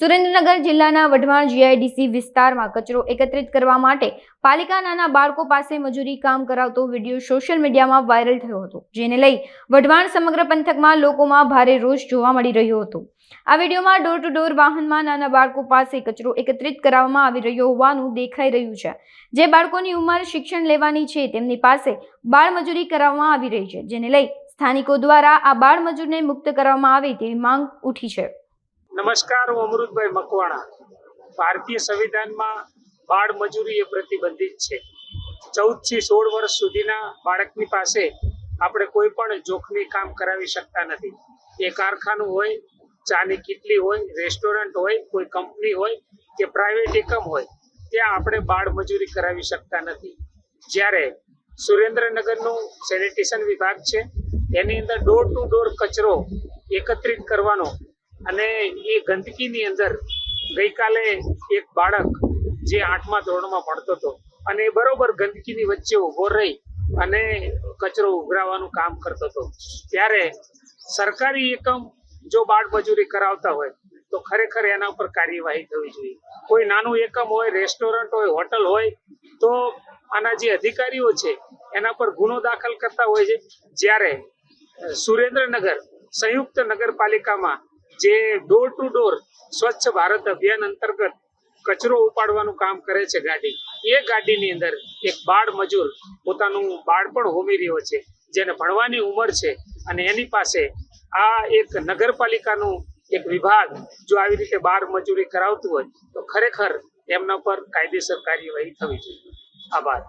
સુરેન્દ્રનગર જિલ્લાના વઢવાણ જીઆઈડીસી વિસ્તારમાં કચરો એકત્રિત કરવા માટે પાલિકા નાના બાળકો પાસે મજૂરી કામ કરાવતો વીડિયો સોશિયલ મીડિયામાં વાયરલ થયો હતો, જેને લઈ વઢવાણ સમગ્ર પંથકમાં લોકોમાં ભારે રોષ જોવા મળી રહ્યો હતો. આ વિડીયોમાં ડોર ટુ ડોર વાહનમાં નાના બાળકો પાસે કચરો એકત્રિત કરાવવામાં આવી રહ્યો હોવાનું દેખાઈ રહ્યું છે. જે બાળકોની ઉંમર શિક્ષણ લેવાની છે, તેમની પાસે બાળમજૂરી કરાવવામાં આવી રહી છે, જેને લઈ સ્થાનિકો દ્વારા આ બાળમજૂરને મુક્ત કરવામાં આવે તેવી માંગ ઉઠી છે. નમસ્કાર, હું અમૃતભાઈ મકવાણા. ભારતીય સંવિધાનમાં બાળ મજૂરી એ પ્રતિબંધિત છે. ચૌદથી સોળ વર્ષ સુધીના બાળકની પાસે આપણે કોઈ પણ જોખમી કામ કરાવી શકતા નથી. એ કારખાનું હોય, ચાની કિટલી હોય, રેસ્ટોરન્ટ હોય, કોઈ કંપની હોય, કે પ્રાઇવેટ એકમ હોય, ત્યાં આપણે બાળ મજૂરી કરાવી શકતા નથી. જ્યારે સુરેન્દ્રનગરનું સેનિટેશન વિભાગ છે, એની અંદર ડોર ટુ ડોર કચરો એકત્રિત કરવાનો અને એ ગંદકીની અંદર ગઈકાલે એક બાળક જે આઠમા ધોરણમાં ભણતો હતો અને એ બરોબર ગંદકીની વચ્ચે ઊભો રહી અને કચરો ઉઘરાવવાનું કામ કરતો હતો. ત્યારે સરકારી એકમ જો બાળ મજૂરી કરાવતા હોય, તો ખરેખર એના ઉપર કાર્યવાહી થવી જોઈએ. કોઈ નાનું એકમ હોય, રેસ્ટોરન્ટ હોય, હોટલ હોય, તો આના જે અધિકારીઓ છે, એના પર ગુનો દાખલ કરતા હોય છે. જ્યારે સુરેન્દ્રનગર સંયુક્ત નગરપાલિકામાં જે ડોર ટુ ડોર સ્વચ્છ ભારત અભિયાન અંતર્ગત કચરો ઉપાડવાનું કામ કરે છે ગાડી. એ ગાડીની અંદર એક બાળ મજૂર પોતાનું બાળપણ હોમી રહ્યો છે, જેને ભણવાની ઉંમર છે અને એની પાસે આ એક નગરપાલિકાનું એક વિભાગ જો આવી રીતે બાળ મજૂરી કરાવતું હોય તો ખરેખર એમના પર કાયદેસર કાર્યવાહી થવી જોઈએ. આભાર.